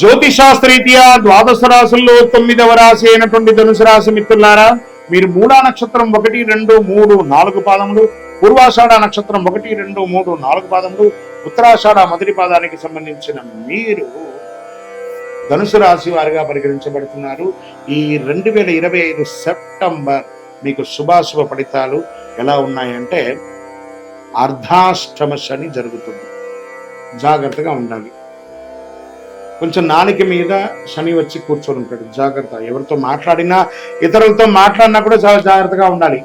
జ్యోతిశాస్త్రరీత్యా ద్వాదశ రాశుల్లో తొమ్మిదవ రాశి అయినటువంటి ధనుసు రాశి మిత్రులారా మీరు మూలా నక్షత్రం ఒకటి రెండు మూడు నాలుగు పాదములు పూర్వాషాఢ నక్షత్రం ఒకటి రెండు మూడు నాలుగు పాదములు ఉత్తరాషాఢ మొదటి పాదానికి సంబంధించిన మీరు ధనుసు రాశి వారిగా పరిగణించబడుతున్నారు. ఈ రెండు వేల ఇరవై ఐదు సెప్టెంబర్ మీకు శుభాశుభ ఫలితాలు ఎలా ఉన్నాయంటే అర్ధాష్టమ శని జరుగుతుంది. జాగ్రత్తగా ఉండాలి. కొంచెం నానిక మీద శని వచ్చి కూర్చొని ఉంటాడు. జాగ్రత్త. ఎవరితో మాట్లాడినా ఇతరులతో మాట్లాడినా కూడా చాలా జాగ్రత్తగా ఉండాలి.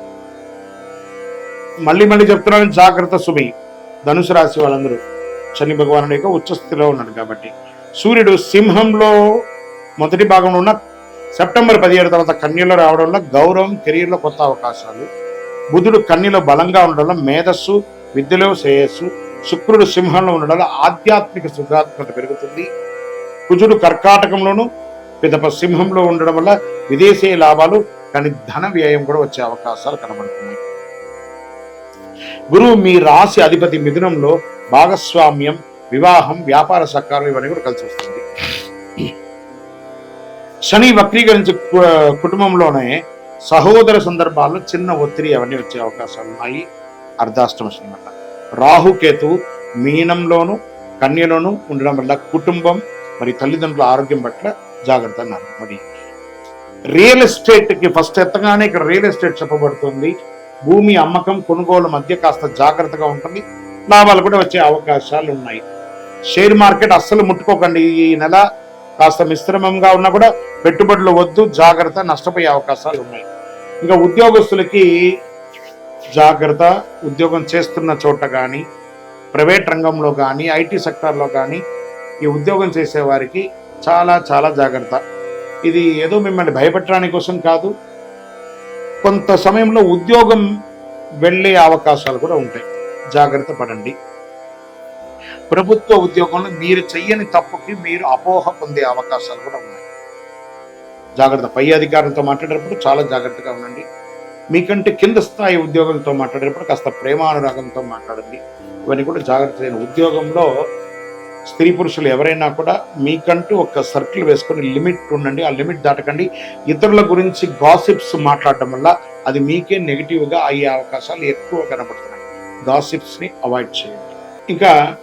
మళ్ళీ మళ్ళీ చెప్తున్నాను జాగ్రత్త సుమి. ధనుసు రాశి వాళ్ళందరూ శని భగవానుడి యొక్క ఉచ్చస్థితిలో ఉన్నాడు కాబట్టి. సూర్యుడు సింహంలో మొదటి భాగంలో ఉన్న సెప్టెంబర్ పదిహేడు తర్వాత కన్యలో రావడం వల్ల గౌరవం కెరీర్లో కొత్త అవకాశాలు. బుధుడు కన్యలో బలంగా ఉండడం వల్ల మేధస్సు విద్యలో శ్రేయస్సు. శుక్రుడు సింహంలో ఉండడం వల్ల ఆధ్యాత్మిక సుఖాత్మక పెరుగుతుంది. కుజుడు కర్కాటకంలోను పిదప సింహంలో ఉండడం వల్ల విదేశీ లాభాలు కానీ ధన వ్యయం కూడా వచ్చే అవకాశాలు కనబడుతున్నాయి. గురువు మీ రాశి అధిపతి మిథునంలో భాగస్వామ్యం వివాహం వ్యాపార సహకారం ఇవన్నీ కూడా కలిసి వస్తుంది. శని వక్రీకరించి కుటుంబంలోనే సహోదర సందర్భాల్లో చిన్న ఒత్తిడి అవన్నీ వచ్చే అవకాశాలు ఉన్నాయి. అర్ధాష్టమ శని వల్ల రాహుకేతు మీనంలోను కన్యలోను ఉండడం వల్ల కుటుంబం మరి తల్లిదండ్రుల ఆరోగ్యం పట్ల జాగ్రత్త అన్నారు. మరి రియల్ ఎస్టేట్కి ఫస్ట్ ఎత్తగానే ఇక్కడ రియల్ ఎస్టేట్ చెప్పబడుతుంది. భూమి అమ్మకం కొనుగోలు మధ్య కాస్త జాగ్రత్తగా ఉంటుంది లాభాలు కూడా వచ్చే అవకాశాలు ఉన్నాయి. షేర్ మార్కెట్ అస్సలు ముట్టుకోకండి. ఈ నెల కాస్త మిశ్రమంగా ఉన్నా కూడా పెట్టుబడులు వద్దు జాగ్రత్త నష్టపోయే అవకాశాలు ఉన్నాయి. ఇంకా ఉద్యోగస్తులకి జాగ్రత్త ఉద్యోగం చేస్తున్న చోట కానీ ప్రైవేట్ రంగంలో కానీ ఐటీ సెక్టార్లో కానీ ఈ ఉద్యోగం చేసేవారికి చాలా చాలా జాగ్రత్త. ఇది ఏదో మిమ్మల్ని భయపెట్టడానికి కోసం కాదు కొంత సమయంలో ఉద్యోగం వెళ్ళే అవకాశాలు కూడా ఉంటాయి. జాగ్రత్త పడండి. ప్రభుత్వ ఉద్యోగంలో మీరు చెయ్యని తప్పుకి మీరు అపోహ పొందే అవకాశాలు కూడా ఉన్నాయి. జాగ్రత్త. పై అధికారులతో మాట్లాడేటప్పుడు చాలా జాగ్రత్తగా ఉండండి. మీకంటే కింద స్థాయి ఉద్యోగంతో మాట్లాడేటప్పుడు కాస్త ప్రేమానురాగంతో మాట్లాడండి. ఇవన్నీ కూడా జాగ్రత్త. లేని ఉద్యోగంలో స్త్రీ పురుషులు ఎవరైనా కూడా మీకంటూ ఒక సర్కిల్ వేసుకొని లిమిట్ ఉండండి. ఆ లిమిట్ దాటకండి. ఇతరుల గురించి గాసిప్స్ మాట్లాడటం వల్ల అది మీకే నెగిటివ్గా అయ్యే అవకాశాలు ఎక్కువ కనబడుతున్నాయి. గాసిప్స్ని అవాయిడ్ చేయండి. ఇంకా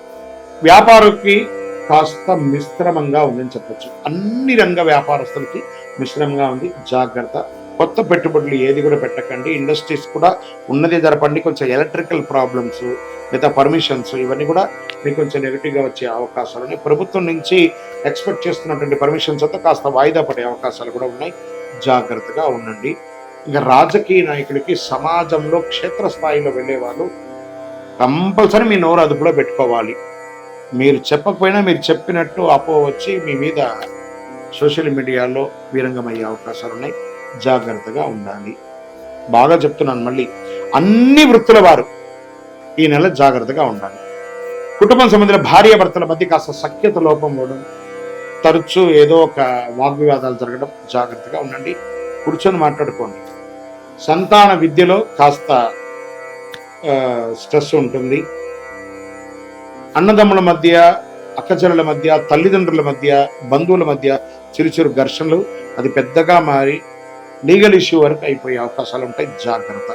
వ్యాపారికి కాస్త మిశ్రమంగా ఉందని చెప్పచ్చు. అన్ని రంగ వ్యాపారస్తులకి మిశ్రమంగా ఉంది. జాగ్రత్త కొత్త పెట్టుబడులు ఏది కూడా పెట్టకండి. ఇండస్ట్రీస్ కూడా ఉన్నది జరపండి కొంచెం ఎలక్ట్రికల్ ప్రాబ్లమ్స్ మిగతా పర్మిషన్స్ ఇవన్నీ కూడా మీకు కొంచెం నెగిటివ్గా వచ్చే అవకాశాలు ఉన్నాయి. ప్రభుత్వం నుంచి ఎక్స్పెక్ట్ చేస్తున్నటువంటి పర్మిషన్స్ అంతా కాస్త వాయిదా పడే అవకాశాలు కూడా ఉన్నాయి. జాగ్రత్తగా ఉండండి. ఇంకా రాజకీయ నాయకులకి సమాజంలో క్షేత్రస్థాయిలో వెళ్ళేవాళ్ళు కంపల్సరీ మీ నోరు అదుపులో పెట్టుకోవాలి. మీరు చెప్పకపోయినా మీరు చెప్పినట్టు అపో వచ్చి మీ మీద సోషల్ మీడియాలో వీరంగమయ్యే అవకాశాలు ఉన్నాయి. జాగ్రత్తగా ఉండాలి. బాగా చెప్తున్నాను మళ్ళీ. అన్ని వృత్తుల వారు ఈ నెల జాగ్రత్తగా ఉండాలి. కుటుంబం సంబంధించిన భార్య భర్తల మధ్య కాస్త సఖ్యత లోపం ఉండడం తరచూ ఏదో ఒక వాగ్వివాదాలు జరగడం జాగ్రత్తగా ఉండండి. కూర్చొని మాట్లాడుకోండి. సంతాన విద్యలో కాస్త స్ట్రెస్ ఉంటుంది. అన్నదమ్ముల మధ్య అక్కచెల్లెల మధ్య తల్లిదండ్రుల మధ్య బంధువుల మధ్య చిరు చిరు ఘర్షణలు అది పెద్దగా మారి లీగల్ ఇష్యూ వరకు అయిపోయే అవకాశాలు ఉంటాయి. జాగ్రత్త.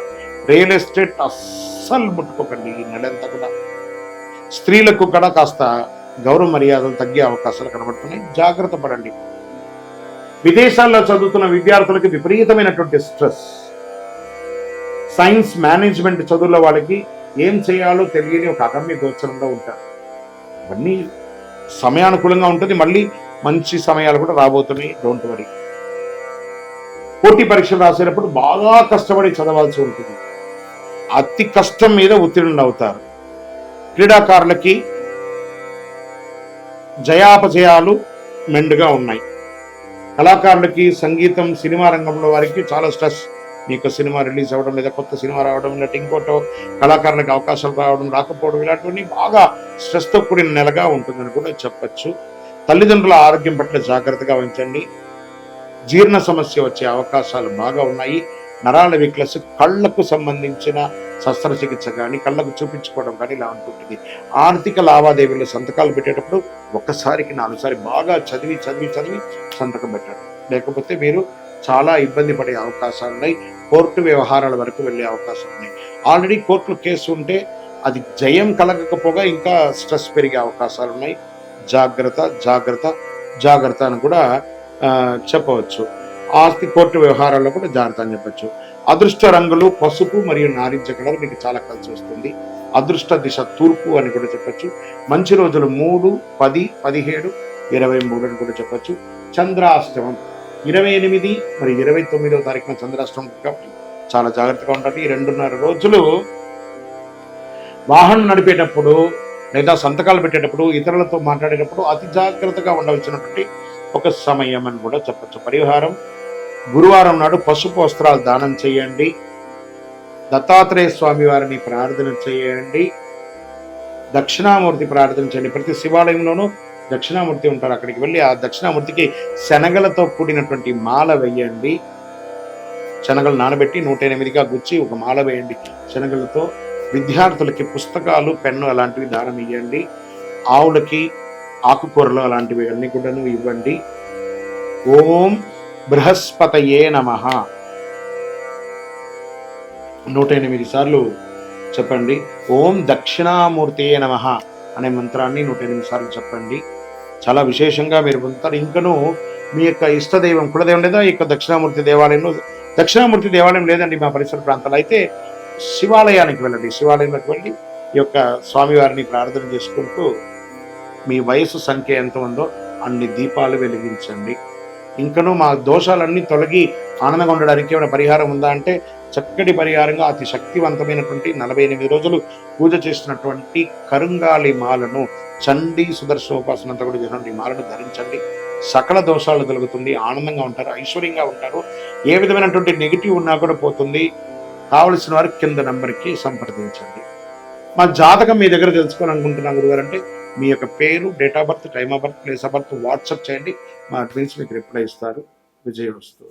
రియల్ ఎస్టేట్ అస్సలు ముట్టుకోకండి ఈ నెలంతా కూడా. స్త్రీలకు కూడా కాస్త గౌరవ మర్యాదలు తగ్గే అవకాశాలు కనబడుతున్నాయి. జాగ్రత్త పడండి. విదేశాల్లో చదువుతున్న విద్యార్థులకి విపరీతమైనటువంటి స్ట్రెస్. సైన్స్ మేనేజ్మెంట్ చదువుల వాళ్ళకి ఏం చేయాలో తెలియని ఒక అగమ్య గోచరంలో ఉంటారు. ఇవన్నీ సమయానుకూలంగా ఉంటుంది. మళ్ళీ మంచి సమయాలు కూడా రాబోతున్నాయి. డోంట్ వరీ పోటీ పరీక్షలు రాసేటప్పుడు బాగా కష్టపడి చదవాల్సి ఉంటుంది. అతి కష్టం మీద ఉత్తీర్ణులు అవుతారు క్రీడాకారులకి జయాపజయాలు మెండుగా ఉన్నాయి. కళాకారులకి సంగీతం సినిమా రంగంలో వారికి చాలా స్ట్రెస్. మీకు సినిమా రిలీజ్ అవ్వడం లేదా కొత్త సినిమా రావడం లేదా ఇంకోటో కళాకారులకు అవకాశాలు రావడం రాకపోవడం ఇలాంటివన్నీ బాగా స్ట్రెస్తో కూడిన నెలగా ఉంటుందని కూడా చెప్పచ్చు. తల్లిదండ్రుల ఆరోగ్యం పట్ల జాగ్రత్తగా ఉంచండి. జీర్ణ సమస్య వచ్చే అవకాశాలు బాగా ఉన్నాయి. నరాల విక్లస్ కళ్ళకు సంబంధించిన శస్త్రచికిత్స కానీ కళ్ళకు చూపించుకోవడం కానీ ఇలా ఉంటుంటుంది. ఆర్థిక లావాదేవీలు సంతకాలు పెట్టేటప్పుడు ఒక్కసారికి నాలుగుసారి బాగా చదివి చదివి చదివి సంతకం పెట్టాడు. లేకపోతే మీరు చాలా ఇబ్బంది పడే అవకాశాలు ఉన్నాయి. కోర్టు వ్యవహారాల వరకు వెళ్ళే అవకాశాలు ఉన్నాయి. ఆల్రెడీ కోర్టులో కేసు ఉంటే అది జయం కలగకపోగా ఇంకా స్ట్రెస్ పెరిగే అవకాశాలు ఉన్నాయి. జాగ్రత్త జాగ్రత్త జాగ్రత్త అని కూడా చెప్పవచ్చు. ఆస్తి కోర్టు వ్యవహారాల్లో కూడా జాగ్రత్త అని చెప్పొచ్చు. అదృష్ట రంగులు పసుపు మరియు నారింజ కలర్ మీకు చాలా కలిసి వస్తుంది. అదృష్ట దిశ తూర్పు అని కూడా చెప్పచ్చు. మంచి రోజులు మూడు పది పదిహేడు ఇరవై మూడు అని కూడా చెప్పచ్చు. చంద్రాష్టమం ఇరవై ఎనిమిది మరి ఇరవై తొమ్మిదో తారీఖున చంద్రాష్టమం కాబట్టి చాలా జాగ్రత్తగా ఉంటుంది ఈ రెండున్నర రోజులు వాహనం నడిపేటప్పుడు లేదా సంతకాలు పెట్టేటప్పుడు ఇతరులతో మాట్లాడేటప్పుడు అతి జాగ్రత్తగా ఉండవలసినటువంటి ఒక సమయం అని కూడా చెప్పచ్చు. పరిహారం. గురువారం నాడు పసుపు వస్త్రాలు దానం చేయండి. దత్తాత్రేయ స్వామి వారిని ప్రార్థన చేయండి. దక్షిణామూర్తి ప్రార్థన చేయండి. ప్రతి శివాలయంలోనూ దక్షిణామూర్తి ఉంటారు. అక్కడికి వెళ్ళి ఆ దక్షిణామూర్తికి శనగలతో కూడినటువంటి మాల వేయండి. శనగలు నానబెట్టి నూట ఎనిమిదిగా గుచ్చి ఒక మాల వేయండి. శనగలతో విద్యార్థులకి పుస్తకాలు పెన్ను అలాంటివి దానం ఇవ్వండి ఆవులకి ఆకుకూరలు అలాంటివి అన్ని కూడాను ఇవ్వండి. ఓం బృహస్పతయే నమ. నూట ఎనిమిది సార్లు చెప్పండి. ఓం దక్షిణామూర్తియే నమ అనే మంత్రాన్ని నూట ఎనిమిది సార్లు చెప్పండి. చాలా విశేషంగా మీరు పొందుతారు. ఇంకను మీ యొక్క ఇష్టదైవం కులదైవం లేదా ఈ యొక్క దక్షిణామూర్తి దేవాలయంలో దక్షిణామూర్తి దేవాలయం లేదండి మా పరిసర ప్రాంతాలు అయితే శివాలయానికి వెళ్ళండి. శివాలయంలోకి వెళ్ళి ఈ యొక్క స్వామివారిని ప్రార్థన చేసుకుంటూ మీ వయసు సంఖ్య ఎంత ఉందో అన్ని దీపాలు వెలిగించండి. ఇంకనూ మా దోషాలన్నీ తొలగి ఆనందంగా ఉండడానికి ఏమైనా పరిహారం ఉందా అంటే చక్కటి పరిహారంగా అతి శక్తివంతమైనటువంటి నలభై ఎనిమిది రోజులు పూజ చేసినటువంటి కరుంగాలి మాలను చండీ సుదర్శన కూడా చేసినటువంటి మాలను ధరించండి. సకల దోషాలు తొలగుతుంది ఆనందంగా ఉంటారు ఐశ్వర్యంగా ఉంటారు. ఏ విధమైనటువంటి నెగిటివ్ ఉన్నా కూడా పోతుంది. కావలసిన వారు కింద నంబర్కి సంప్రదించండి. మా జాతకం మీ దగ్గర తెలుసుకోవాలనుకుంటున్నాం గురుగారు అంటే మీ యొక్క పేరు date of birth time of birth place of birth WhatsApp చేయండి. మా అడ్మిన్స్ మీకు రిప్లై ఇస్తారు. విజయోస్తు